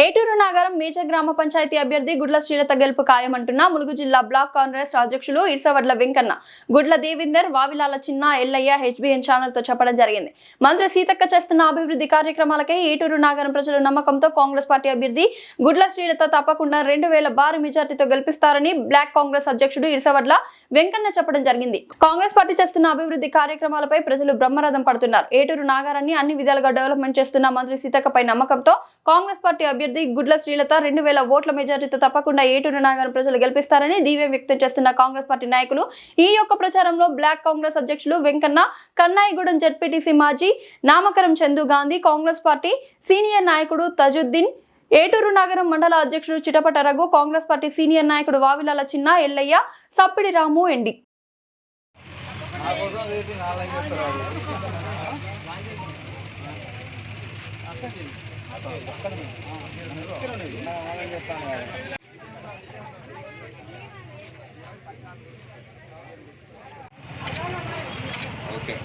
ఏటూరు Nagaram major గ్రామ పంచాయతీ అభ్యర్థి గుడ్ల శ్రీలత గెలుపు ఖాయమంటున్న ములుగు జిల్లా బ్లాక్ కాంగ్రెస్ అధ్యక్షులు ఇర్సవడ్ల వెంకన్న గుడ్ల దేవిందర్ వావిలాల చిన్న ఎల్లయ్య హెచ్బిఎన్ ఛానల్తో చెప్పడం జరిగింది. మంత్రి సీతక్క చేస్తున్న అభివృద్ధి కార్యక్రమాలకై ఏటూరు నాగరం ప్రజల నమ్మకంతో కాంగ్రెస్ పార్టీ అభ్యర్థి గుడ్ల శ్రీలత తప్పకుండా రెండు వేల భారీ మెజార్టీతో గెలిపిస్తారని బ్లాక్ కాంగ్రెస్ అధ్యక్షుడు ఇర్సవడ్ల వెంకన్న చెప్పడం జరిగింది. కాంగ్రెస్ పార్టీ చేస్తున్న అభివృద్ధి కార్యక్రమాలపై ప్రజలు బ్రహ్మరథం పడుతున్నారు. ఏటూరు నాగారాన్ని అన్ని విధాలుగా డెవలప్మెంట్ చేస్తున్న మంత్రి సీతక్కపై నమ్మకంతో కాంగ్రెస్ పార్టీ అభ్యర్థి గుడ్ల శ్రీలత రెండు వేల ఓట్ల మెజారిటీతో తప్పకుండా ఏటూరు నాగారం ప్రజలు గెలిపిస్తారని దీవ్యం వ్యక్తం చేస్తున్న కాంగ్రెస్ పార్టీ నాయకులు ఈ యొక్క ప్రచారంలో బ్లాక్ కాంగ్రెస్ అధ్యక్షులు వెంకన్న కన్నాయిగూడెం జడ్పీటీసీ మాజీ నామకరం Chandu Gandhi Congress party senior నాయకుడు తజుద్దీన్ ఏటూరు నగరం మండల అధ్యక్షుడు చిటపట రఘు కాంగ్రెస్ పార్టీ సీనియర్ నాయకుడు Vavilala Chinna Ellaiah Sappidi Ramu MD Thank you. Okay.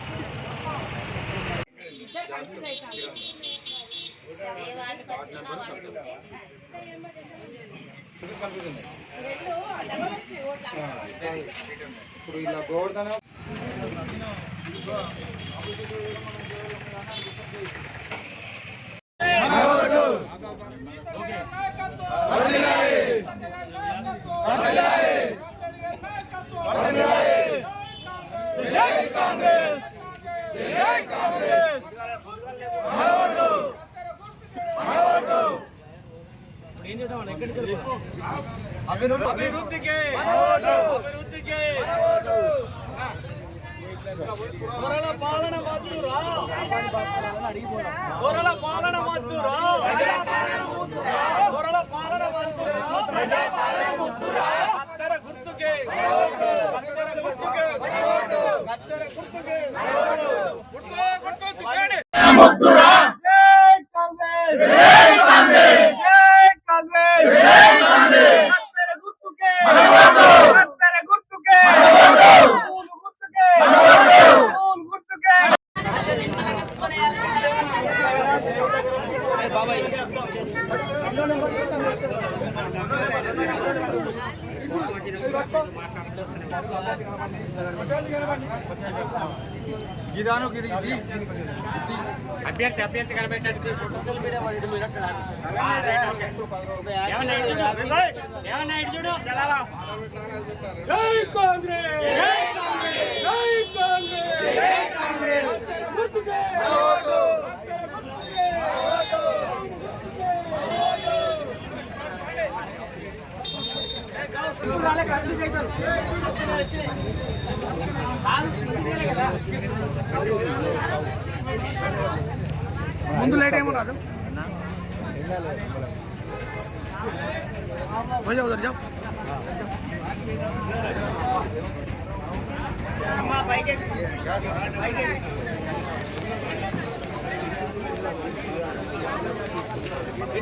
ఇప్పుడు ఇలా గోవర్ధన అభివృద్ధికి అభివృద్ధికి గొర్రెల పాలన వద్దురా గొర్రెల పాలన వద్దురా గొర్రెల పాలన వద్దురా కత్తెర గుర్తుకే కత్తెర గుర్తుకే కత్తెర గుర్తుకే గుర్తు గుర్తు చుక్కండి జై కాంగ్రెస్ జై కాంగ్రెస్ జై కాంగ్రెస్ జై కాంగ్రెస్ కత్తెర గుర్తుకే కత్తెర గుర్తుకే పూలు గుర్తుకే పూలు గుర్తుకే గిదాను గిరి ఇది అభ్యర్థి అభ్యర్థి కనిపెట్టినట్టు జై కాంగ్రెస్ జై కాంగ్రెస్ జై కాంగ్రెస్ ముందు లైట్ ఏమో రాదు जाओ उधर जाओ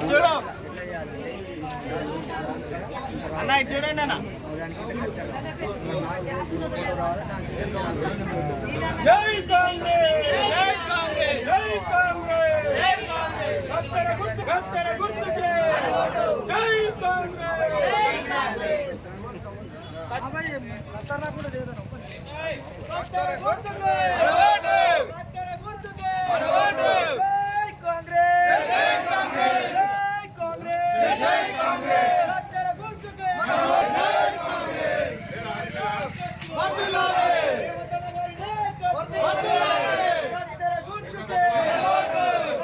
చూడు అన్న ఇటు చూడండి అన్న జై కాంగ్రెస్ జై కాంగ్రెస్ జై కాంగ్రెస్ కత్తెర గుర్తుకే కత్తెర గుర్తుకే జై కాంగ్రెస్ జై కాంగ్రెస్ జై కాంగ్రెస్ జై కాంగ్రెస్ కత్తెర గుర్తుకే జై కాంగ్రెస్ వందనాలే వందనాలే కత్తెర గుర్తుకే కత్తెర గుర్తుకే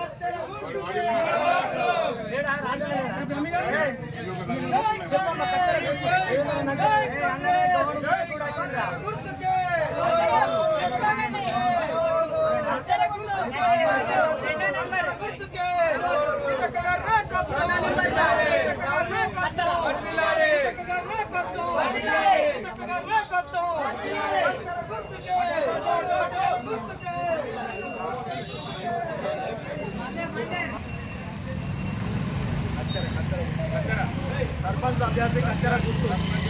సర్పంచ్ అభ్యర్థికి కత్తెర గుర్తు.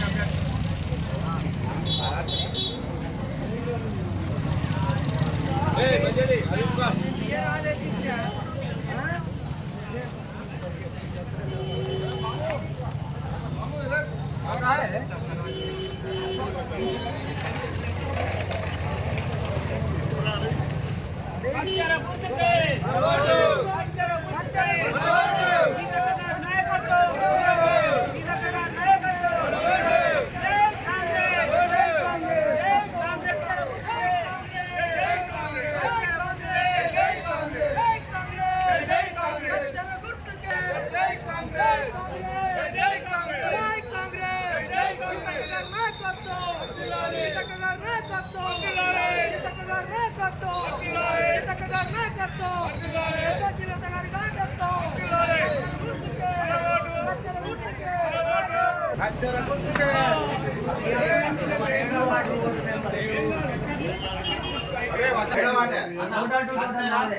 అరే వసడవాట అన్న అవుట్ అవుట్ నాదే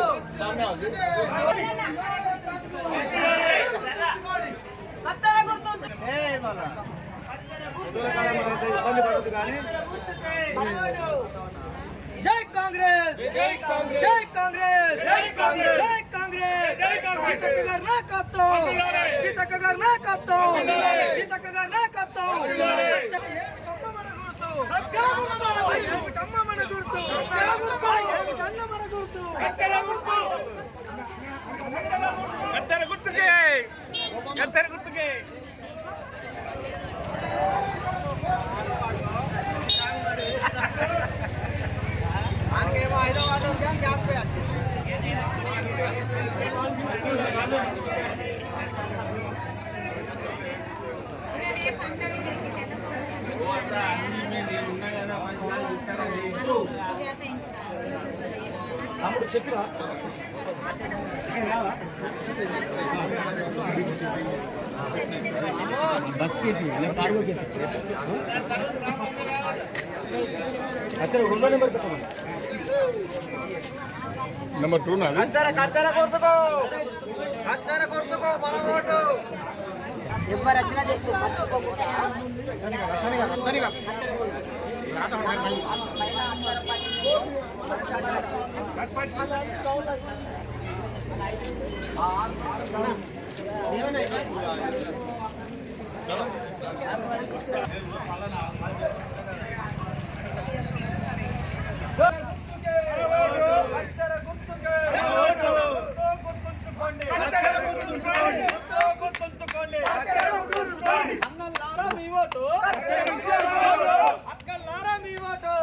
ఇబ్బంది పడదు కానీ. జై కాంగ్రెస్. జై కాంగ్రెస్. జై కాంగ్రెస్. జై కాంగ్రెస్. జై కాంగ్రెస్. జై కాంగ్రెస్. సీతక్క గారి నాయకత్వం. వర్ధిల్లాలి. సీతక్క గారి నాయకత్వం. వర్ధిల్లాలి. సీతక్క గారి నాయకత్వం. వర్ధిల్లాలి. ఏమిటమ్మ మన గుర్తు కత్తెర గుర్తు. ఏమిటమ్మ మన గుర్తు కత్తెర గుర్తు. ఏమిటన్న మన గుర్తు కత్తెర గుర్తు కత్తెర గుర్తుకే కత్తెర గుర్తుకే వాటర్ క్యాన్ గ్యాప్ అప్పుడు చెప్పినా నెంబర్ టూ నాది ఎవరు వచ్చినా చెప్పు. మర్చిపోకుండా కత్తెర మీ ఓటు కత్తెర గుర్తుకే అక్కలారా మీ ఓటు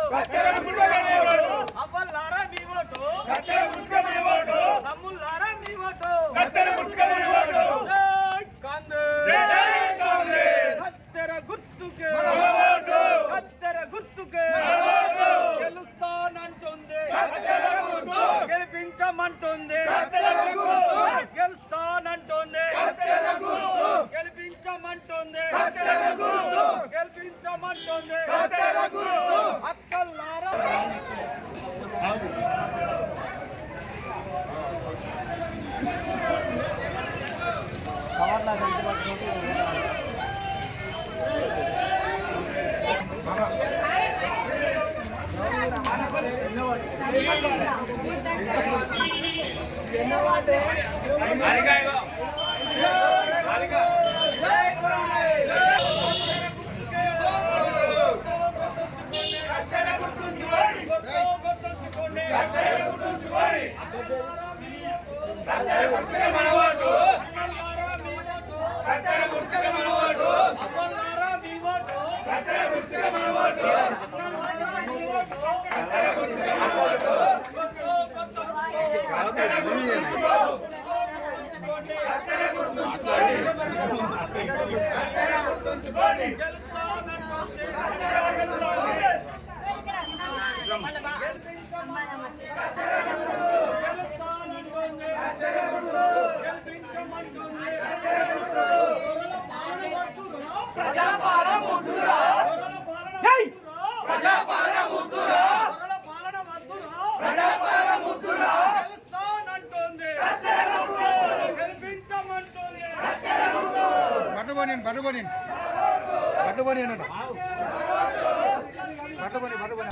పట్టుకొని పట్టుకొని పట్టుకొని పట్టుకొని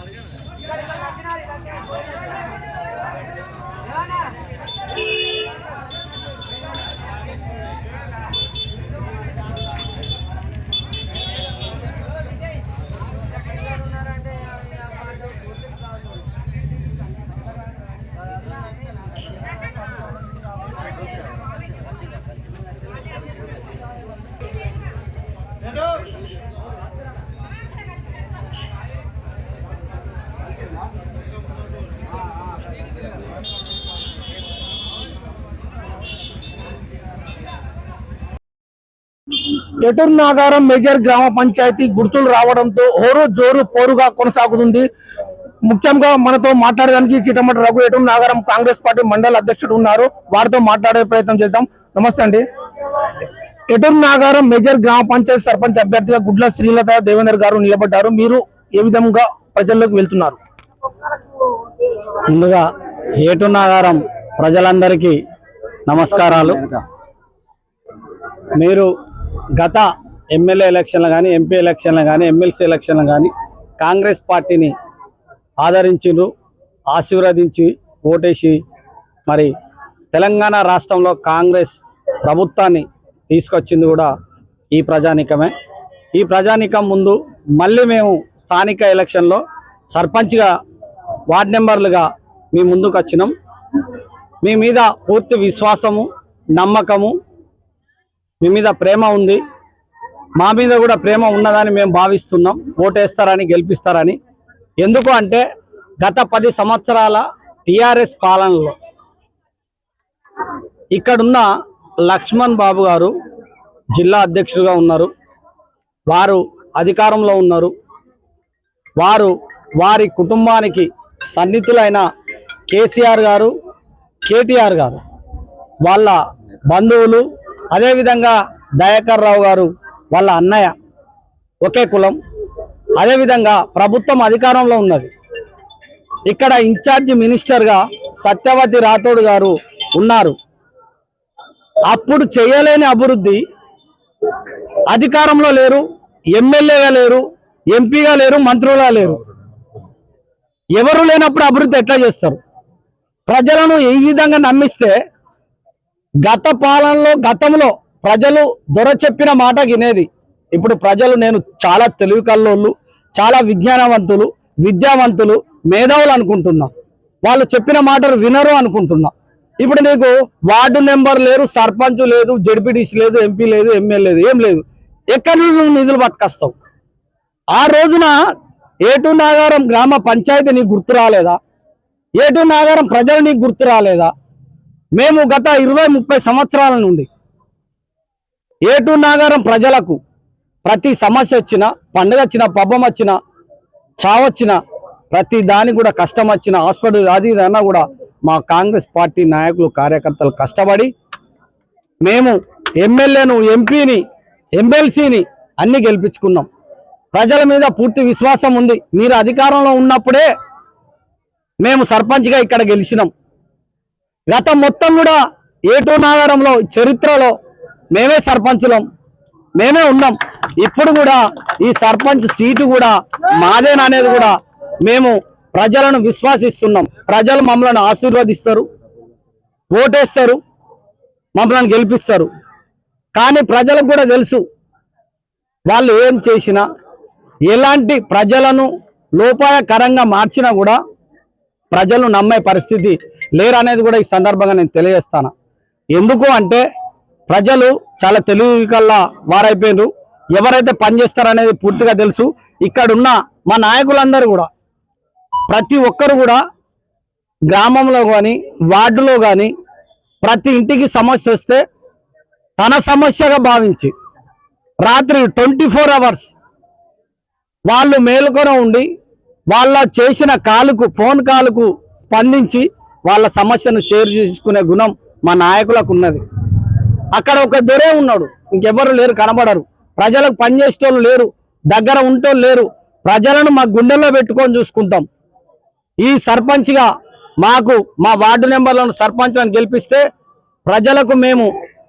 పట్టుకొని నాగారం మేజర్ గ్రామ పంచాయతీ గుర్తులు రావడంతో హోరు జోరు పోరుగా కొనసాగుతుంది. ముఖ్యంగా మనతో మాట్లాడడానికి చిట్టమట రఘు ఎటూరు నాగారం కాంగ్రెస్ పార్టీ మండల అధ్యక్షుడు ఉన్నారు. వారితో మాట్లాడే ప్రయత్నం చేద్దాం. నమస్తే అండి. ఎటూరు నాగారం మేజర్ గ్రామ పంచాయతీ సర్పంచ్ అభ్యర్థిగా గుడ్ల శ్రీలత దేవేందర్ గారు నిలబడ్డారు. మీరు ఏ విధంగా ప్రజల్లోకి వెళ్తున్నారు? ముందుగా ఏటు నాగారం ప్రజలందరికీ నమస్కారాలు. మీరు గత ఎమ్మెల్యే ఎలక్షన్లు కానీ ఎంపీ ఎలక్షన్లు కానీ ఎమ్మెల్సీ ఎలక్షన్లు కానీ కాంగ్రెస్ పార్టీని ఆదరించిండ్రు ఆశీర్వదించి ఓటేసి మరి తెలంగాణ రాష్ట్రంలో కాంగ్రెస్ ప్రభుత్వాన్ని తీసుకొచ్చింది కూడా ఈ ప్రజానీకమే. ఈ ప్రజానీకం ముందు మళ్ళీ మేము స్థానిక ఎలక్షన్లో సర్పంచ్గా వార్డ్ నెంబర్లుగా మీ ముందుకు వచ్చినాం మీ మీద పూర్తి విశ్వాసము నమ్మకము మీ మీద ప్రేమ ఉంది. మా మీద కూడా ప్రేమ ఉన్నదని మేము భావిస్తున్నాం. ఓటేస్తారని గెలిపిస్తారని. ఎందుకు అంటే గత పది సంవత్సరాల టిఆర్ఎస్ పాలనలో ఇక్కడున్న లక్ష్మణ్ బాబు గారు జిల్లా అధ్యక్షులుగా ఉన్నారు. వారు అధికారంలో ఉన్నారు. వారు వారి కుటుంబానికి సన్నిహితులైన కేసీఆర్ గారు కేటీఆర్ గారు వాళ్ళ బంధువులు అదేవిధంగా దయాకర్ రావు గారు వాళ్ళ అన్నయ్య ఒకే కులం. అదేవిధంగా ప్రభుత్వం అధికారంలో ఉన్నది. ఇక్కడ ఇన్ఛార్జి మినిస్టర్గా సత్యవతి రాథోడ్ గారు ఉన్నారు. అప్పుడు చేయలేని అభివృద్ధి. అధికారంలో లేరు ఎమ్మెల్యేగా లేరు ఎంపీగా లేరు మంత్రులుగా లేరు. ఎవరు లేనప్పుడు అభివృద్ధి ఎట్లా చేస్తారు? ప్రజలను ఈ విధంగా నమ్మిస్తే గత పాలనలో గతంలో ప్రజలు దొర చెప్పిన మాట వినేది. ఇప్పుడు ప్రజలు నేను చాలా తెలివి కల్లోళ్ళు చాలా విజ్ఞానవంతులు విద్యావంతులు మేధావులు అనుకుంటున్నా. వాళ్ళు చెప్పిన మాటలు వినరు అనుకుంటున్నా. ఇప్పుడు నీకు వార్డు నెంబర్ లేరు సర్పంచ్ లేదు జడ్పీటీసీ లేదు ఎంపీ లేదు ఎమ్మెల్యే లేదు ఏం లేదు. ఎక్కడి నుంచి నువ్వు నిధులు పట్టుకొస్తావు? ఆ రోజున ఏటు నాగారం గ్రామ పంచాయతీ నీకు గుర్తు రాలేదా? ఏటు నాగారం ప్రజలు నీకు గుర్తు రాలేదా? మేము గత ఇరవై ముప్పై సంవత్సరాల నుండి ఏటూ నాగారం ప్రజలకు ప్రతి సమస్య వచ్చినా పండుగ వచ్చినా పబ్బం వచ్చినా చావచ్చినా ప్రతి దాని కూడా కష్టం వచ్చిన హాస్పిటల్ అది ఇదన్నా కూడా మా కాంగ్రెస్ పార్టీ నాయకులు కార్యకర్తలు కష్టపడి మేము ఎమ్మెల్యేను ఎంపీని ఎమ్మెల్సీని అన్ని గెలిపించుకున్నాం. ప్రజల మీద పూర్తి విశ్వాసం ఉంది. మీరు అధికారంలో ఉన్నప్పుడే మేము సర్పంచ్గా ఇక్కడ గెలిచినాం. గతం మొత్తం కూడా ఏటూ నాగారంలో చరిత్రలో మేమే సర్పంచులం. మేమే ఉన్నాం ఇప్పుడు కూడా ఈ సర్పంచ్ సీటు కూడా మాదేననేది కూడా మేము ప్రజలను విశ్వాసిస్తున్నాం. ప్రజలు మమ్మల్ని ఆశీర్వదిస్తారు ఓటేస్తారు మమ్మల్ని గెలిపిస్తారు. కానీ ప్రజలకు కూడా తెలుసు వాళ్ళు ఏం చేసినా ఎలాంటి ప్రజలను లోపాయకరంగా మార్చినా కూడా ప్రజలు నమ్మే పరిస్థితి లేరనేది అనేది కూడా ఈ సందర్భంగా నేను తెలియజేస్తాను. ఎందుకు అంటే ప్రజలు చాలా తెలివి కల్లా వారైపోయినారు ఎవరైతే పనిచేస్తారనేది పూర్తిగా తెలుసు. ఇక్కడున్న మా నాయకులందరూ కూడా ప్రతి ఒక్కరు కూడా గ్రామంలో కానీ వార్డులో కానీ ప్రతి ఇంటికి సమస్య వస్తే తన సమస్యగా భావించి రాత్రి ట్వంటీ ఫోర్ అవర్స్ వాళ్ళు మేలుకొని ఉండి వాళ్ళ చేసిన కాలుకు ఫోన్ కాలుకు స్పందించి వాళ్ళ సమస్యను షేర్ చేసుకునే గుణం మా నాయకులకు ఉన్నది. అక్కడ ఒక దొరే ఉన్నాడు. ఇంకెవ్వరు లేరు కనబడరు. ప్రజలకు పనిచేసేటోళ్ళు లేరు దగ్గర ఉంటోళ్ళు లేరు. ప్రజలను మా గుండెల్లో పెట్టుకొని చూసుకుంటాం. ఈ సర్పంచ్గా మాకు మా వార్డు నెంబర్లను సర్పంచ్లను గెలిపిస్తే ప్రజలకు మేము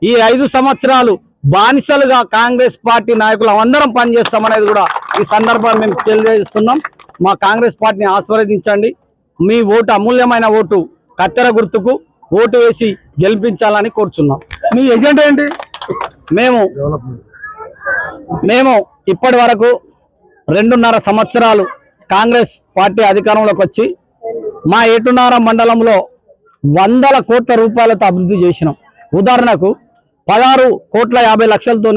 ఈ ఐదు సంవత్సరాలు బానిసలుగా కాంగ్రెస్ పార్టీ నాయకులు అందరం పనిచేస్తామనేది కూడా ఈ సందర్భాన్ని మేము తెలియజేస్తున్నాం. మా కాంగ్రెస్ పార్టీని ఆశీర్వదించండి మీ ఓటు అమూల్యమైన ఓటు కత్తెర గుర్తుకు ఓటు వేసి గెలిపించాలని కోరుచున్నాం. మీ ఎజెండా ఏంటి? మేము మేము ఇప్పటి వరకు రెండున్నర సంవత్సరాలు కాంగ్రెస్ పార్టీ అధికారంలోకి వచ్చి మా ఏటున్నర మండలంలో వందల కోట్ల రూపాయలతో అభివృద్ధి చేసినాం. ఉదాహరణకు పదహారు కోట్ల యాభై లక్షలతో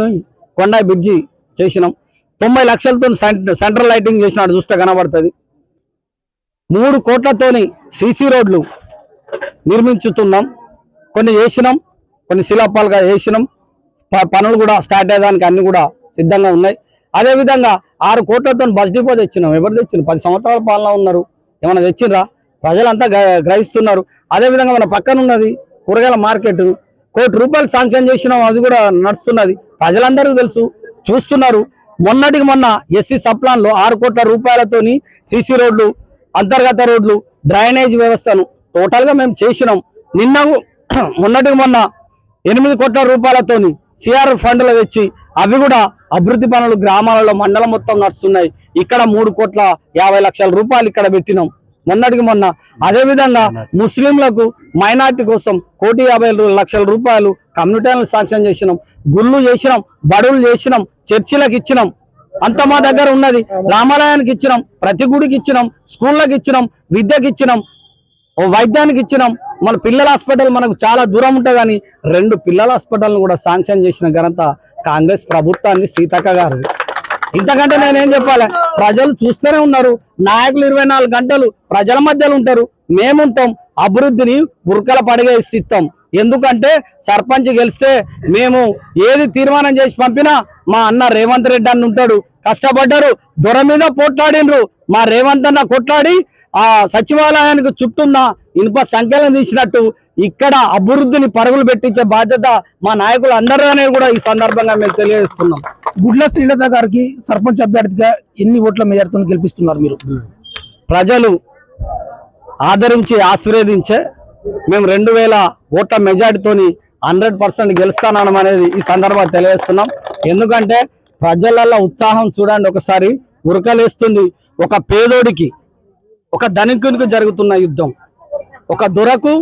కొండాయి బ్రిడ్జి చేసినాం. తొంభై లక్షలతో సెంట్రల్ లైటింగ్ చేసినాడు చూస్తే కనబడుతుంది. మూడు కోట్లతోని సీసీ రోడ్లు నిర్మించుతున్నాం. కొన్ని చేసినాం కొన్ని శిలాపాలుగా వేసినాం ప- పనులు కూడా స్టార్ట్ అయ్యేదానికి అన్ని కూడా సిద్ధంగా ఉన్నాయి. అదేవిధంగా ఆరు కోట్లతో బస్ డిపో తెచ్చినాం. ఎవరు తెచ్చిన పది సంవత్సరాల పాలన ఉన్నారు. ఏమైనా తెచ్చినరా? ప్రజలంతా గ్రహిస్తున్నారు. అదే విధంగా మన పక్కన ఉన్నది కూరగాయల మార్కెట్. కోటి రూపాయలు శాంక్షన్ చేసినాం అది కూడా నడుస్తున్నది. ప్రజలందరికీ తెలుసు. చూస్తున్నారు. మొన్నటికి మొన్న ఎస్సీ సప్లాన్లో ఆరు కోట్ల రూపాయలతోని సిసి రోడ్లు అంతర్గత రోడ్లు డ్రైనేజ్ వ్యవస్థను టోటల్గా మేము చేసినాం. నిన్న మొన్నటికి మొన్న ఎనిమిది కోట్ల రూపాయలతోని సిఆర్ ఫండ్లు తెచ్చి అవి కూడా అభివృద్ధి పనులు గ్రామాలలో మండలం మొత్తం నడుస్తున్నాయి. ఇక్కడ మూడు కోట్ల యాభై లక్షల రూపాయలు ఇక్కడ పెట్టినాం. మొన్నటికి మొన్న. అదేవిధంగా ముస్లింలకు మైనార్టీ కోసం కోటి యాభై లక్షల రూపాయలు కమ్యూనిటీలను సాంక్షన్ చేసినాం గుళ్ళు చేసినాం బడులు చేసినాం చర్చిలకు ఇచ్చినాం. అంత మా దగ్గర ఉన్నది. రామాలయానికి ఇచ్చినాం ప్రతి గుడికి ఇచ్చినాం స్కూళ్ళకి ఇచ్చినాం విద్యకి ఇచ్చినాం ఓ వైద్యానికి ఇచ్చినాం. మన పిల్లల హాస్పిటల్ మనకు చాలా దూరం ఉంటుంది కానీ రెండు పిల్లల హాస్పిటల్ను కూడా శాంక్షన్ చేసిన ఘనత కాంగ్రెస్ ప్రభుత్వాన్ని సీతక్క గారు ఇంతకంటే నేనేం చెప్పాలి? ప్రజలు చూస్తూనే ఉన్నారు. నాయకులు ఇరవై నాలుగు గంటలు ప్రజల మధ్యలో ఉంటారు. మేముంటాం. అభివృద్ధిని బుర్కల పడగేసి ఇస్తాం ఎందుకంటే సర్పంచ్ గెలిస్తే మేము ఏది తీర్మానం చేసి పంపినా మా అన్న రేవంత్ రెడ్డి అన్న ఉంటాడు. కష్టపడ్డారు. దొర మీద పోట్లాడిండ్రు మా రేవంత్ అన్న కొట్లాడి ఆ సచివాలయానికి చుట్టూన్న ఇనుప సంఖ్యలను తీసినట్టు ఇక్కడ అభివృద్ధిని పరుగులు పెట్టించే బాధ్యత మా నాయకులు అందరూ కూడా ఈ సందర్భంగా మేము తెలియజేస్తున్నాం. గుడ్ల శ్రీలత గారికి సర్పంచ్ అభ్యర్థిగా ఎన్ని ఓట్ల మెజార్టీతో గెలిపిస్తున్నారు మీరు? ప్రజలు ఆదరించి ఆశీర్వదించే మేము రెండు వేల ఓట్ల మెజార్టీతోని హండ్రెడ్ పర్సెంట్ గెలుస్తానడం అనేది ఈ సందర్భంగా తెలియజేస్తున్నాం. ఎందుకంటే ప్రజలలో ఉత్సాహం చూడండి ఒకసారి ఉరకలేస్తుంది. ఒక పేదోడికి ఒక ధనికునికి జరుగుతున్న యుద్ధం. ఒక దొరకు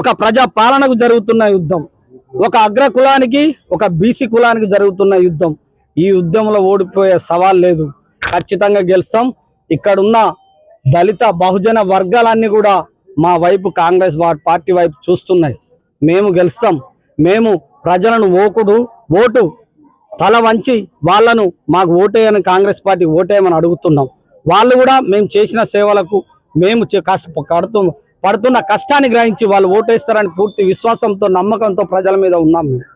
ఒక ప్రజా పాలనకు జరుగుతున్న యుద్ధం. ఒక అగ్ర కులానికి ఒక బీసీ కులానికి జరుగుతున్న యుద్ధం. ఈ యుద్ధంలో ఓడిపోయే సవాల్ లేదు. ఖచ్చితంగా గెలుస్తాం. ఇక్కడున్న దళిత బహుజన వర్గాలన్నీ కూడా మా వైపు కాంగ్రెస్ పార్టీ వైపు చూస్తున్నాయి మేము గెలుస్తాం మేము ప్రజలను ఓకుడు ఓటు తల వంచి వాళ్ళను మాకు ఓటేయని కాంగ్రెస్ పార్టీ ఓటేయమని అడుగుతున్నాం వాళ్ళు కూడా మేము చేసిన సేవలకు మేము కష్ట పడుతూ పడుతున్న కష్టాన్ని గ్రహించి వాళ్ళు ఓటేస్తారని పూర్తి విశ్వాసంతో నమ్మకంతో ప్రజల మీద ఉన్నాం మేము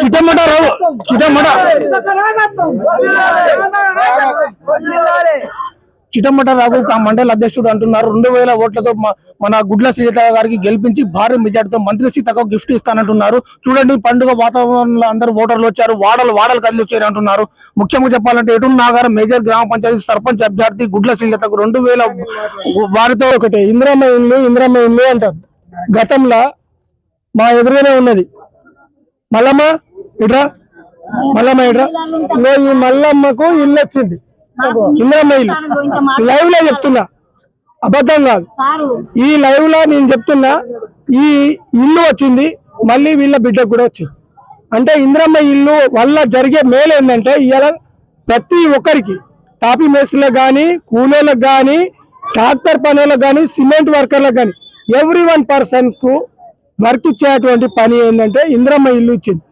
చిట్టమట రావు చిట్టమట చిటమట రాఘు మండల అధ్యక్షుడు అంటున్నారు. రెండు వేల ఓట్లతో మన గుడ్ల శ్రీలత గారికి గెలిపించి భారీ మెజార్టీతో మంత్రి సీతకు గిఫ్ట్ ఇస్తానంటున్నారు. చూడండి పండుగ వాతావరణంలో అందరూ ఓటర్లు వచ్చారు వాడలు వాడలు కదిలి వచ్చారు అంటున్నారు. ముఖ్యంగా చెప్పాలంటే ఎటు నాగారం మేజర్ గ్రామ పంచాయతీ సర్పంచ్ అభ్యర్థి గుడ్ల శ్రీలతకు రెండు వేల వారితో ఒకటి ఇంద్రమ్మ ఇల్లు ఇంద్రమ్మ ఇల్లు అంటారు. గతంలో మా ఎదురుగానే ఉన్నది. మల్లమ్మ ఇట్రా మల్లమ్మ ఇట్రా. మల్లమ్మకు ఇల్లు వచ్చింది. లైవ్లో చెప్తున్నా. అబద్ధం కాదు. ఈ లైవ్లో నేను చెప్తున్నా ఈ ఇల్లు వచ్చింది మళ్ళీ వీళ్ళ బిడ్డకు కూడా వచ్చింది. అంటే ఇంద్రమ్మ ఇల్లు వల్ల జరిగే మేలు ఏంటంటే ఇవాళ ప్రతి ఒక్కరికి టాపీ మేస్త్రులకు కానీ కూలీలకు కానీ ట్రాక్టర్ పనులకు కానీ సిమెంట్ వర్కర్లకు కానీ ఎవ్రీ వన్ పర్సన్స్కు వర్క్ ఇచ్చేటువంటి పని ఏంటంటే ఇంద్రమ్మ ఇల్లు ఇచ్చింది.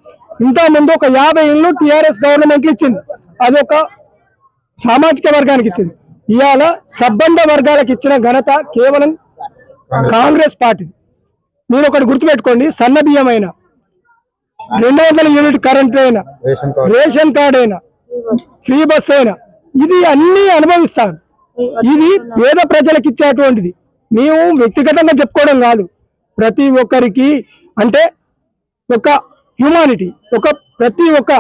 ఇంత ముందు ఒక యాభై ఇల్లు టిఆర్ఎస్ గవర్నమెంట్ ఇచ్చింది. అదొక సామాజిక వర్గానికి ఇచ్చింది. ఇవాళ సబ్బండ వర్గాలకు ఇచ్చిన ఘనత కేవలం కాంగ్రెస్ పార్టీ మీరు ఒకటి గుర్తుపెట్టుకోండి సన్న బియ్యం అయినా రెండు వందల యూనిట్ కరెంట్ అయినా రేషన్ కార్డ్. అయినా ఫ్రీ బస్ అయినా ఇది అన్ని అనుభవిస్తాను ఇది పేద ప్రజలకు ఇచ్చేటువంటిది. మేము వ్యక్తిగతంగా చెప్పుకోవడం కాదు. ప్రతి ఒక్కరికి అంటే ఒక హ్యూమానిటీ ఒక ప్రతి ఒక్క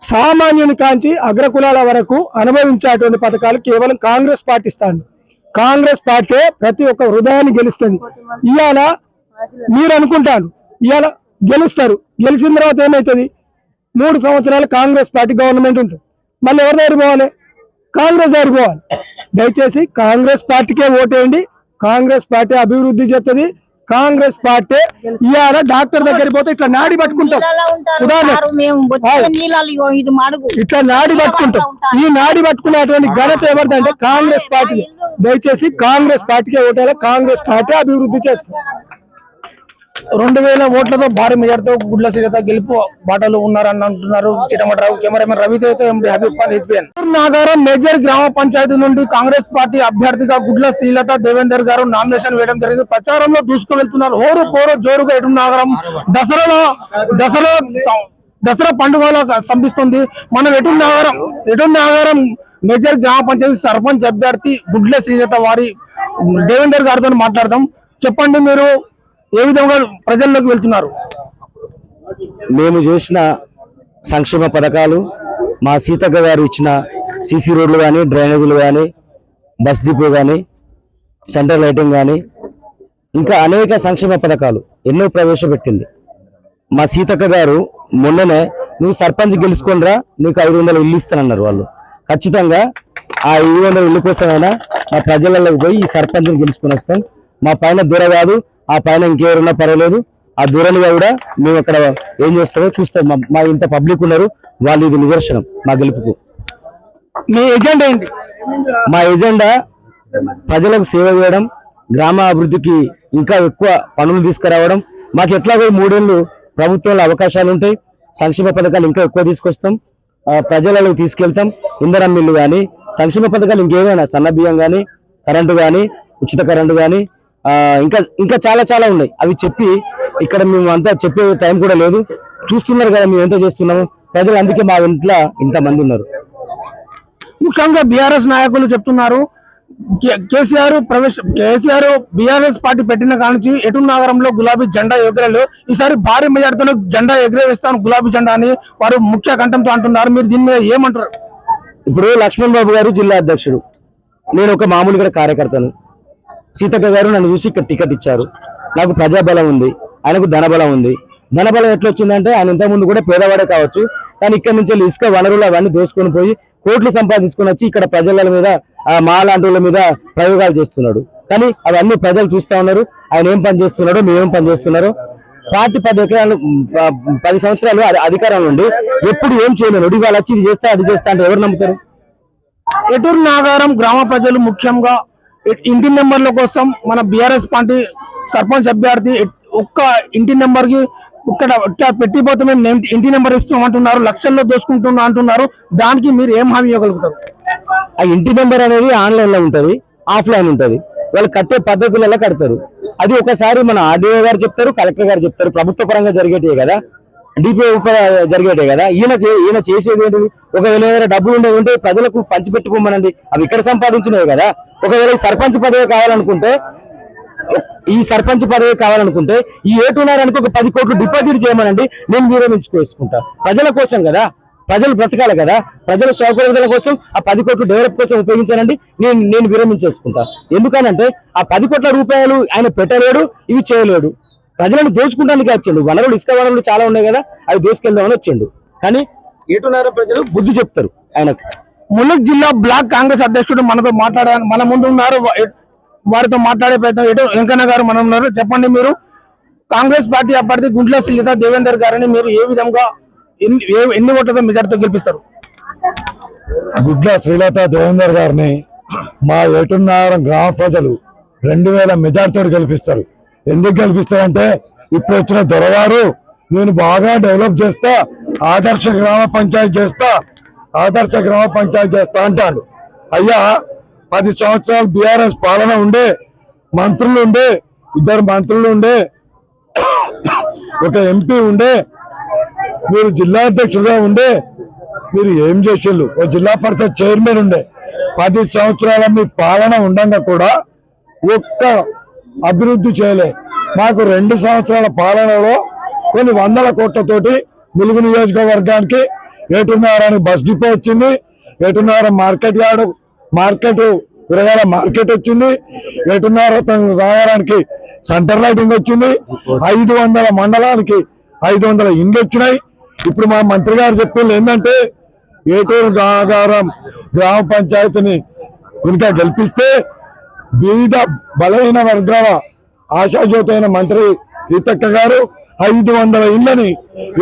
సామాన్యుని కాంచి అగ్రకులాల వరకు అనుభవించేటువంటి పథకాలు కేవలం కాంగ్రెస్ పార్టీ ఇస్తాను కాంగ్రెస్ పార్టీ ప్రతి ఒక్క హృదయాన్ని గెలుస్తుంది. ఇవాళ మీరు అనుకుంటాను ఇవాళ గెలుస్తారు. గెలిచిన తర్వాత ఏమవుతుంది మూడు సంవత్సరాలు కాంగ్రెస్ పార్టీ గవర్నమెంట్ ఉంటుంది. మళ్ళీ ఎవరి దగ్గర పోవాలి? కాంగ్రెస్ దగ్గర పోవాలి. దయచేసి కాంగ్రెస్ పార్టీకే ఓటేయండి. కాంగ్రెస్ పార్టీ అభివృద్ధి చేస్తుంది. కాంగ్రెస్ పార్టీ ఇవాళ డాక్టర్ దగ్గరికి పోతే ఇట్లా నాడి పట్టుకుంటాం. ఉదాహరణ ఇట్లా నాడి పట్టుకుంటాం. ఈ నాడి పట్టుకునేటువంటి ఘనత ఎవరిదంటే కాంగ్రెస్ పార్టీ దయచేసి కాంగ్రెస్ పార్టీకే ఓటేయాలి కాంగ్రెస్ పార్టీ అభివృద్ధి చేస్తుంది. రెండు వేల ఓట్లతో భారీ మెజార్టీతో గుడ్ల శ్రీలత గెలుపు బాటలు ఉన్నారని అంటున్నారు చిటమటరావు cameraman రవితేతో MD Habib Khan HBN Nagaram major గ్రామ పంచాయతీ నుండి కాంగ్రెస్ పార్టీ అభ్యర్థిగా గుడ్ల శ్రీలత దేవేందర్ గారు నామినేషన్ వేయడం జరిగింది. ప్రచారంలో దూసుకువెళ్తున్నారు హోరు పోరు జోరుగా ఎటు నాగరం దసరాలో దసరా దసరా పండుగలో సంపిస్తుంది. మనం ఎటు నాగరం ఎటు నాగరం మేజర్ గ్రామ పంచాయతీ సర్పంచ్ అభ్యర్థి గుడ్ల శ్రీలత వారి దేవేందర్ గారితో మాట్లాడదాం. చెప్పండి మీరు ఏ విధంగా ప్రజల్లోకి వెళ్తున్నారు? మేము చేసిన సంక్షేమ పథకాలు మా సీతక్క గారు ఇచ్చిన సీసీ రోడ్లు కానీ డ్రైనేజీలు కానీ బస్ డిపో కానీ సెంట్రల్ లైటింగ్ కానీ ఇంకా అనేక సంక్షేమ పథకాలు ఎన్నో ప్రవేశపెట్టింది. మా సీతక్క గారు మొన్ననే నువ్వు సర్పంచ్ గెలుచుకోనరా నీకు ఐదు వందలు ఇల్లు ఇస్తానన్నారు వాళ్ళు. ఖచ్చితంగా ఆ ఐదు వందల ఇల్లు కోసమైనా మా ప్రజలలోకి పోయి ఈ సర్పంచ్ని గెలుచుకొని వస్తాం. మా పైన దూర కాదు ఆ పైన ఇంకెవరున్నా పర్వాలేదు. ఆ దూరంగా కూడా మేము అక్కడ ఏం చేస్తామో చూస్తాం. మా- ఇంత పబ్లిక్ ఉన్నారు. వాళ్ళు ఇది నిదర్శనం మా గెలుపుకు. మీ ఎజెండా ఏంటి? మా ఎజెండా ప్రజలకు సేవ చేయడం గ్రామ అభివృద్ధికి ఇంకా ఎక్కువ పనులు తీసుకురావడం. మాకు ఎట్లాగో మూడేళ్ళు ప్రభుత్వంలో అవకాశాలు ఉంటాయి. సంక్షేమ పథకాలు ఇంకా ఎక్కువ తీసుకొస్తాం. ఆ, ప్రజలకు తీసుకెళ్తాం. ఇంధనం మిల్లు కానీ సంక్షేమ పథకాలు ఇంకేమైనా సన్న బియ్యం కానీ కరెంటు కానీ ఉచిత కరెంటు కానీ ఇంకా ఇంకా చాలా చాలా ఉన్నాయి. అవి చెప్పి ఇక్కడ మేము అంతా చెప్పే టైం కూడా లేదు. చూస్తున్నారు కదా మేము ఎంత చేస్తున్నాము. ప్రజలు అందుకే మా ఇంట్లో ఇంతమంది ఉన్నారు. ముఖ్యంగా బీఆర్ఎస్ నాయకులు చెప్తున్నారు. కేసీఆర్ ప్రవేశ కేసీఆర్ బీఆర్ఎస్ పార్టీ పెట్టిన కానుంచి ఎటు నగరంలో గులాబీ జెండా ఎగరలు ఈసారి భారీ మెజార్టీతో జెండా ఎగరవేస్తాను గులాబీ జెండా అని వారు ముఖ్య కంఠంతో అంటున్నారు. మీరు దీని మీద ఏమంటారు? ఇప్పుడు లక్ష్మణ్ బాబు గారు జిల్లా అధ్యక్షుడు. నేను ఒక మామూలుగా కార్యకర్తను. సీతక్క గారు నన్ను చూసి ఇక్కడ టికెట్ ఇచ్చారు. నాకు ప్రజాబలం ఉంది ఆయనకు ధనబలం ఉంది. ధనబలం ఎట్లా వచ్చిందంటే ఆయన ఇంతకుముందు కూడా పేదవాడే కావచ్చు కానీ ఇక్కడ నుంచి ఇసుక వనరులు అవన్నీ దోసుకొని పోయి కోట్లు సంపాదించుకొని వచ్చి ఇక్కడ ప్రజల మీద ఆ మా లాంటి వాళ్ళ మీద ప్రయోగాలు చేస్తున్నాడు. కానీ అవన్నీ ప్రజలు చూస్తా ఉన్నారు ఆయన ఏం పని చేస్తున్నాడో మేమేం పని చేస్తున్నారో. పార్టీ పది ఎకరాలు పది సంవత్సరాలు అధికారంలో ఉండి ఎప్పుడు ఏం చేయలేడు ఇవాళ వచ్చి ఇది చేస్తా అది చేస్తా అంటే ఎవరు నమ్ముతారు? ఎటూరు నాగారం గ్రామ ప్రజలు ముఖ్యంగా ఇంటి నెంబర్ల కోసం మన బీఆర్ఎస్ పార్టీ సర్పంచ్ అభ్యర్థి ఒక్క ఇంటి నెంబర్కి ఇక్కడ పెట్టిపోతే మేము ఇంటి నెంబర్ ఇస్తాం అంటున్నారు లక్షల్లో దోసుకుంటున్నా అంటున్నారు. దానికి మీరు ఏం హామీ ఇవ్వగలుగుతారు? ఆ ఇంటి నెంబర్ అనేది ఆన్లైన్లో ఉంటది ఆఫ్లైన్ ఉంటది. వాళ్ళు కట్టే పద్ధతులలో కడతారు. అది ఒకసారి మన ఆర్డీఓ గారు చెప్తారు కలెక్టర్ గారు చెప్తారు. ప్రభుత్వ పరంగా జరిగేటే కదా. డిపిఓ జరిగేటే కదా. ఈయన చే- ఈయన చేసేది ఏంటిది? ఒకవేళ ఏదైనా డబ్బులు ఉండేది ఉంటే ప్రజలకు పంచిపెట్టుకోమనండి. అవి ఇక్కడ సంపాదించినవి కదా. ఒకవేళ ఈ సర్పంచ్ పదవి కావాలనుకుంటే ఈ సర్పంచ్ పదవి కావాలనుకుంటే ఈ ఏటున్నారానికి ఒక పది కోట్లు డిపాజిట్ చేయమనండి నేను విరమించుకోసుకుంటా ప్రజల కోసం కదా ప్రజలు బ్రతకాలి కదా ప్రజల సౌకర్యాల కోసం ఆ పది కోట్లు డెవలప్ కోసం ఉపయోగించానండి నేను నేను విరమించేసుకుంటా. ఎందుకనంటే ఆ పది కోట్ల రూపాయలు ఆయన పెట్టలేడు ఇవి చేయలేడు. ప్రజలను దోచుకుంటానికి వచ్చిండు వనరులు ఇసుక వనరులు చాలా ఉన్నాయి కదా అవి దోసుకెళ్దామని వచ్చిండు. కానీ ఏటున్నారా ప్రజలు బుద్ధి చెప్తారు ఆయనకు. ములుగు జిల్లా బ్లాక్ కాంగ్రెస్ అధ్యక్షుడు మనతో మాట్లాడ మన ముందు ఉన్నారు వారితో మాట్లాడే ప్రయత్నం ఎటు వెంకన్న గారు మనం ఉన్నారు. చెప్పండి మీరు. కాంగ్రెస్ పార్టీ అభ్యర్థి గుంట్ల శ్రీలత దేవేందర్ గారిని మీరు ఏ విధంగా ఎన్ని ఏ- ఎన్ని ఓట్లతో మెజార్టీతో గెలిపిస్తారు? గుడ్ల శ్రీలత దేవేందర్ గారిని మా ఏటున్నారం గ్రామ ప్రజలు రెండు వేల మెజార్టీతో గెలిపిస్తారు. ఎందుకు గెలిపిస్తారంటే ఇప్పుడు వచ్చిన దొరవారు నేను బాగా డెవలప్ చేస్తా ఆదర్శ గ్రామ పంచాయతీ చేస్తా ఆదర్శ గ్రామ పంచాయతీ చేస్తా అంటాను అయ్యా పది సంవత్సరాలు బీఆర్ఎస్ పాలన ఉండే మంత్రులు ఉండే ఇద్దరు మంత్రులు ఉండే ఒక ఎంపీ ఉండే మీరు జిల్లా అధ్యక్షుడుగా ఉండే మీరు ఏం చేసిండ్రు ఓ జిల్లా పరిషత్ చైర్మన్ ఉండే. పది సంవత్సరాల మీ పాలన ఉండగా కూడా ఒక్క అభివృద్ధి చేయలే. మాకు రెండు సంవత్సరాల పాలనలో కొన్ని వందల కోట్లతోటి ములుగు నియోజకవర్గానికి ఏటున్నారని బస్ డిపో వచ్చింది. ఏటున్నారం మార్కెట్ యార్డ్ మార్కెట్ కూరగాయల మార్కెట్ వచ్చింది. ఏటున్నార రాయడానికి సెంటర్ లైటింగ్ వచ్చింది. ఐదు వందల మండలానికి ఐదు వందల ఇండ్లు వచ్చినాయి. ఇప్పుడు మా మంత్రి గారు చెప్పింది ఏంటంటే ఏటూరు గాగారం గ్రామ పంచాయతీని ఇంకా గెలిపిస్తే వివిధ బలహీన వర్గాల ఆశాజ్యోతి అయిన మంత్రి సీతక్క గారు ఐదు వందల ఇళ్ళని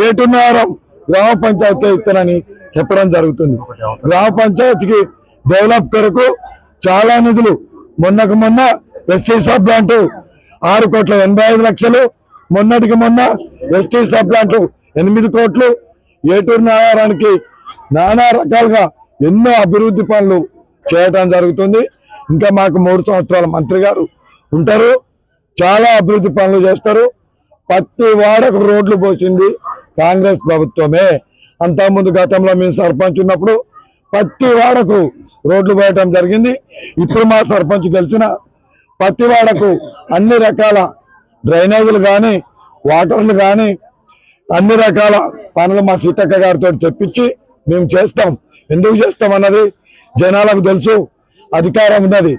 ఏటున్నారం గ్రామ పంచాయతీ ఇస్తానని చెప్పడం జరుగుతుంది. గ్రామ పంచాయతీకి డెవలప్ కొరకు చాలా నిధులు. మొన్నకు మొన్న ఎస్టీ సబ్ ప్లాంట్ ఆరు కోట్ల ఎనభై ఐదు లక్షలు. మొన్నటికి మొన్న ఎస్టీ సబ్ ప్లాంట్ ఎనిమిది కోట్లు. ఏటూరు నాగారానికి నానా రకాలుగా ఎన్నో అభివృద్ధి పనులు చేయటం జరుగుతుంది. ఇంకా మాకు మూడు సంవత్సరాల మంత్రి గారు ఉంటారు. చాలా అభివృద్ధి పనులు చేస్తారు. ప్రతి వాడకు రోడ్లు పోసింది. కాంగ్రెస్ ప్రభుత్వమే. అంతకుముందు గతంలో మేము సర్పంచ్ ఉన్నప్పుడు ప్రతి వాడకు రోడ్లు పోయటం జరిగింది. ఇప్పుడు మా సర్పంచ్ గెలిచిన ప్రతి వాడకు అన్ని రకాల డ్రైనేజీలు కానీ వాటర్లు కానీ అన్ని రకాల పనులు మా సీతక్క గారితో తెప్పించి మేము చేస్తాం. ఎందుకు చేస్తాం అన్నది జనాలకు తెలుసు. అధికారం ఉన్నది.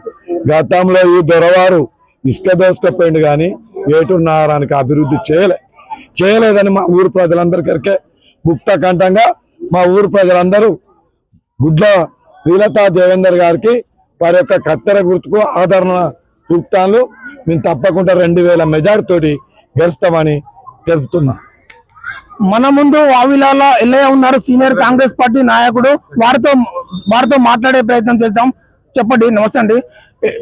గతంలో ఈ దొరవారు ఇసుక దోసుకపోయింది కానీ ఏటూరు నగరానికి అభివృద్ధి చేయలే. చేయలేదని మా ఊరు ప్రజలందరికీ ముక్తకంఠంగా మా ఊరు ప్రజలందరూ గుడ్ల శ్రీలతా దేవేందర్ గారికి వారి యొక్క కత్తెర గుర్తుకు ఆదరణ చూపుతాను మేము తప్పకుండా రెండు వేల మెజార్టీతోటి గెలుస్తామని తెలుపుతున్నా మన ముందు వావిలాల ఎల్లయ్య ఉన్నారు సీనియర్ కాంగ్రెస్ పార్టీ నాయకుడు. వారితో వారితో మాట్లాడే ప్రయత్నం చేద్దాం. చెప్పండి నమస్తే అండి.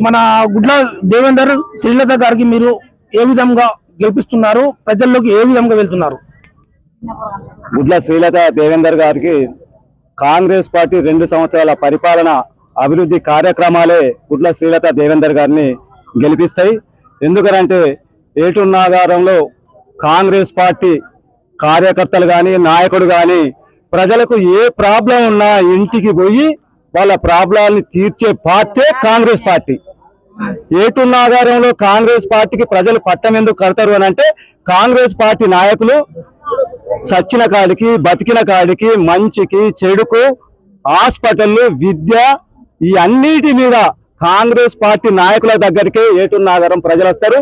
మన గుడ్ల దేవేందర్ శ్రీలత గారికి మీరు ఏ విధంగా గెలిపిస్తున్నారు ప్రజల్లోకి ఏ విధంగా వెళ్తున్నారు? గుడ్ల శ్రీలత దేవేందర్ గారికి కాంగ్రెస్ పార్టీ రెండు సంవత్సరాల పరిపాలన అభివృద్ధి కార్యక్రమాలే గుడ్ల శ్రీలత దేవేందర్ గారిని గెలిపిస్తాయి. ఎందుకనంటే ఏటూరు నాగారంలో కాంగ్రెస్ పార్టీ కార్యకర్తలు కానీ నాయకుడు కానీ ప్రజలకు ఏ ప్రాబ్లం ఉన్నా ఇంటికి పోయి వాళ్ళ ప్రాబ్లాన్ని తీర్చే పార్టీ కాంగ్రెస్ పార్టీ. ఏటూరు నాగారంలో కాంగ్రెస్ పార్టీకి ప్రజలు పట్టం ఎందుకు కడతారు అని అంటే కాంగ్రెస్ పార్టీ నాయకులు సచ్చిన కాడికి బతికిన కాడికి మంచికి చెడుకు హాస్పిటల్ విద్య ఈ అన్నిటి మీద కాంగ్రెస్ పార్టీ నాయకుల దగ్గరికి ఏటూరు నాగారం ప్రజలు వస్తారు.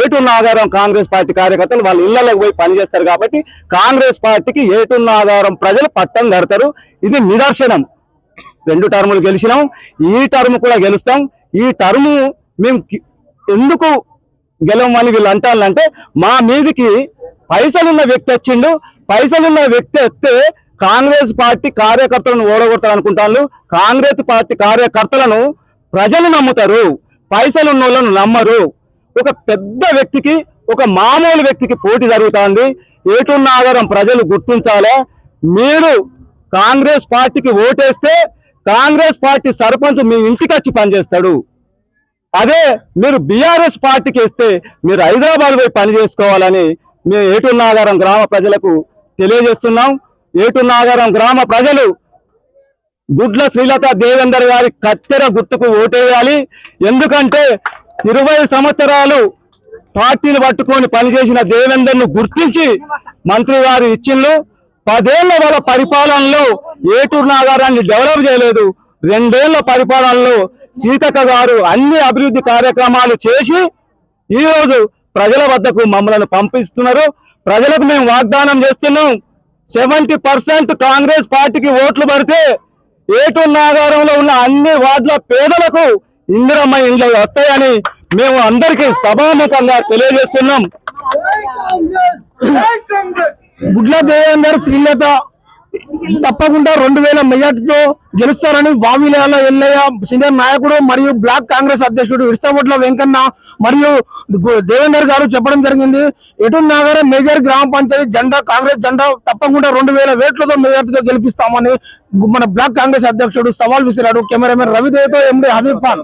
ఏటూరు నాగారం కాంగ్రెస్ పార్టీ కార్యకర్తలు వాళ్ళ ఇళ్ళలోకి పోయి పనిచేస్తారు కాబట్టి కాంగ్రెస్ పార్టీకి ఏటూరు నాగారం ప్రజలు పట్టం కడతారు. ఇది నిదర్శనం. రెండు టర్ములు గెలిచినాం ఈ టర్మ్ కూడా గెలుస్తాం. ఈ టర్ము మేము ఎందుకు గెలవమని వీళ్ళు అంటారంటే మా మీదికి పైసలున్న వ్యక్తి వచ్చిండు పైసలున్న వ్యక్తి వస్తే కాంగ్రెస్ పార్టీ కార్యకర్తలను ఓడగొడతారు అనుకుంటాను కాంగ్రెస్ పార్టీ కార్యకర్తలను ప్రజలు నమ్ముతారు పైసలున్న వాళ్ళను నమ్మరు. ఒక పెద్ద వ్యక్తికి ఒక మామూలు వ్యక్తికి పోటీ జరుగుతోంది. ఏటున్న ఆధారం ప్రజలు గుర్తించాలి? మీరు కాంగ్రెస్ పార్టీకి ఓటేస్తే కాంగ్రెస్ పార్టీ సర్పంచ్ మీ ఇంటికి వచ్చి పనిచేస్తాడు. అదే మీరు బీఆర్ఎస్ పార్టీకి ఇస్తే మీరు హైదరాబాద్ పోయి పని చేసుకోవాలని మేము ఏటూరు నాగారం గ్రామ ప్రజలకు తెలియజేస్తున్నాం. ఏటూరు నాగారం గ్రామ ప్రజలు గుడ్ల శ్రీలత దేవేందర్ గారి కత్తెర గుర్తుకు ఓటేయాలి. ఎందుకంటే ఇరవై సంవత్సరాలు పార్టీలు పట్టుకొని పనిచేసిన దేవేందర్ను గుర్తించి మంత్రి గారు ఇచ్చిండ్రు. పదేళ్ళ వాళ్ళ పరిపాలనలో ఏటూరు నాగారాన్ని డెవలప్ చేయలేదు. రెండేళ్ళ పరిపాలనలో సీతక్క గారు అన్ని అభివృద్ధి కార్యక్రమాలు చేసి ఈ రోజు ప్రజల వద్దకు మమ్మల్ని పంపిస్తున్నారు. ప్రజలకు మేము వాగ్దానం చేస్తున్నాం. సెవెంటీ పర్సెంట్ కాంగ్రెస్ పార్టీకి ఓట్లు పడితే ఏటూరు నాగారంలో ఉన్న అన్ని వార్డుల పేదలకు ఇందిరమ్మ ఇండ్లు వస్తాయని మేము అందరికీ సభాముఖంగా తెలియజేస్తున్నాం. గుడ్ల దేవేందర్ శ్రీలత తప్పకుండా రెండు వేల మెజార్టీతో గెలుస్తారని వావిలాల ఎల్లయ్య సీనియర్ నాయకుడు మరియు బ్లాక్ కాంగ్రెస్ అధ్యక్షుడు ఇర్సబొట్ల వెంకన్న మరియు దేవేందర్ గారు చెప్పడం జరిగింది ఎటు నాగర మేజర్ గ్రామ పంచాయతీ జెండా కాంగ్రెస్ జెండా తప్పకుండా రెండు వేల వేట్లతో మెజార్టీతో గెలిపిస్తామని మన బ్లాక్ కాంగ్రెస్ అధ్యక్షుడు సవాల్ విసిరాడు కెమెరామెన్ రవిదేవ్తో ఎండి హబీబ్ ఖాన్